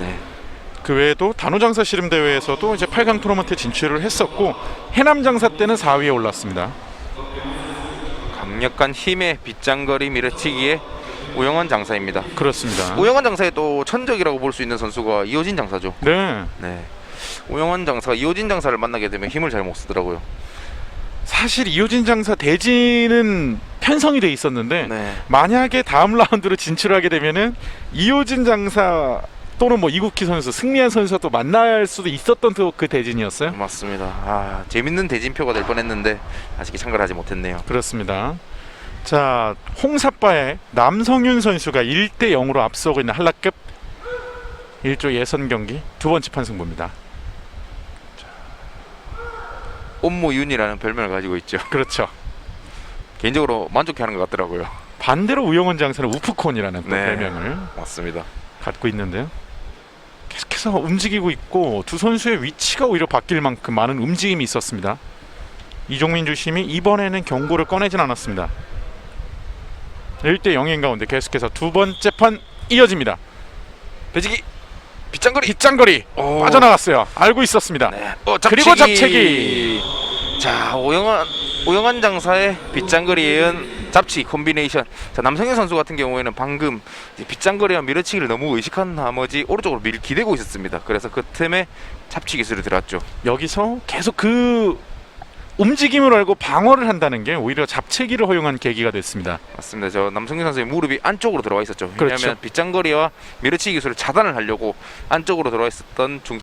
네. 그 외에도 단호장사 씨름 대회에서도 이제 8강 토너먼트 진출을 했었고 해남장사 때는 4위에 올랐습니다. 강력한 힘의 빗장거리 밀어치기의 우영환 장사입니다. 그렇습니다. 우영환 장사의 또 천적이라고 볼 수 있는 선수가 이호진 장사죠. 네. 네. 우영환 장사가 이호진 장사를 만나게 되면 힘을 잘 못 쓰더라고요. 사실 이호진 장사 대진은 편성이 돼 있었는데 네. 만약에 다음 라운드로 진출하게 되면은 이호진 장사 또는 뭐 이국희 선수, 승리한 선수와 또 만날 수도 있었던 또그 대진이었어요. 맞습니다. 아, 재밌는 대진표가 될 뻔했는데 아직 참가하지 못했네요. 그렇습니다. 자, 홍사빠의 남성윤 선수가 1대 0으로 앞서고 있는 한라급 1조 예선 경기 두 번째 판승부입니다. 옴모윤이라는 별명을 가지고 있죠. 그렇죠. 개인적으로 만족해하는 것 같더라고요. 반대로 우영원 장사는 우프콘이라는 또 네. 별명을 맞습니다. 갖고 있는데요. 계속해서 움직이고 있고 두 선수의 위치가 오히려 바뀔 만큼 많은 움직임이 있었습니다. 이종민 주심이 이번에는 경고를 꺼내진 않았습니다. 1대 0인 가운데 계속해서 두 번째 판 이어집니다. 배지기 빗장거리 빗장거리 오. 빠져나갔어요. 알고 있었습니다. 네. 어, 그리고 잡채기. 자 오영환 오영환 장사의 빗장거리에 잡치 콤비네이션. 자 남성현 선수 같은 경우에는 방금 빗장거리와 밀어치기를 너무 의식한 나머지 오른쪽으로 밀 기대고 있었습니다. 그래서 그 틈에 잡치 기술이 들어왔죠. 여기서 계속 그 움직임을 알고 방어를 한다는 게 오히려 잡채기를 허용한 계기가 됐습니다. 맞습니다. 저 남성현 선수의 무릎이 안쪽으로 들어와 있었죠. 그렇죠. 왜냐하면 빗장거리와 밀어치기 기술을 차단을 하려고 안쪽으로 들어와 있었던 중